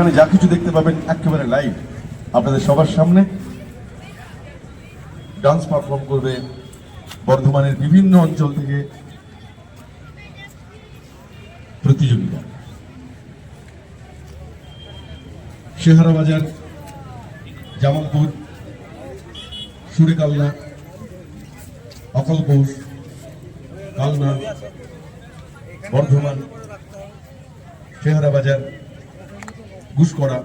এখানে যা কিছু দেখতে পাবেন একেবারে লাইভ আপনাদের সবার সামনে ডান্স পারফর্ম করবে বর্ধমানের বিভিন্ন অঞ্চল থেকে প্রতিযোগিতা। শেহারা বাজার, জামালপুর সুরেকাল্লা অকলপৌষ কালনা, বর্ধমান, শেহারা বাজার ঘুষকরা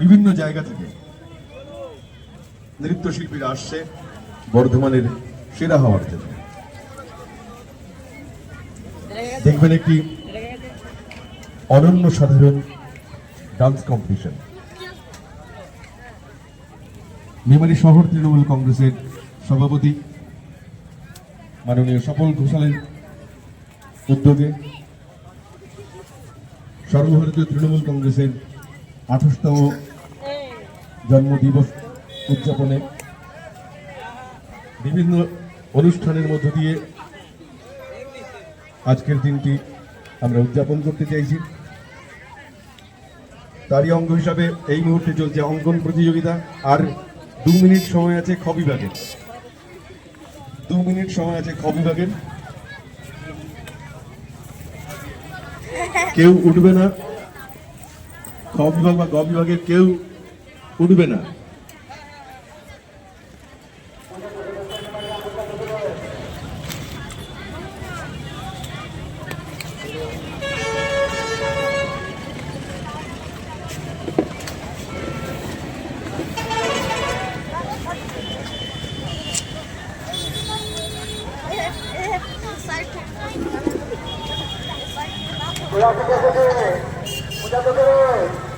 বিভিন্ন জায়গা থেকে নৃত্যশিল্পীরা আসছে বর্ধমানের সেরা হওয়ার জন্য। দেখবেন একটি অনন্য সাধারণ ডান্স কম্পিটিশন। মেমারি শহর তৃণমূল কংগ্রেসের সভাপতি মাননীয় সফল ঘোষালের উদ্যোগে সর্বভারতীয় তৃণমূল কংগ্রেসের আঠাশতম জন্মদিবস উদযাপনে বিভিন্ন অনুষ্ঠানের মধ্য দিয়ে আজকের দিনটি আমরা উদযাপন করতে চাইছি। তারই অঙ্গ হিসাবে এই মুহূর্তে চলছে অঙ্কন প্রতিযোগিতা, আর দু মিনিট সময় আছে খবিভাগের। দু মিনিট সময় আছে খ বিভাগের কেউ উঠবে না। খ বিভাগ বা গ বিভাগের কেউ উঠবে না। পূজা তো করে পূজা তো করে।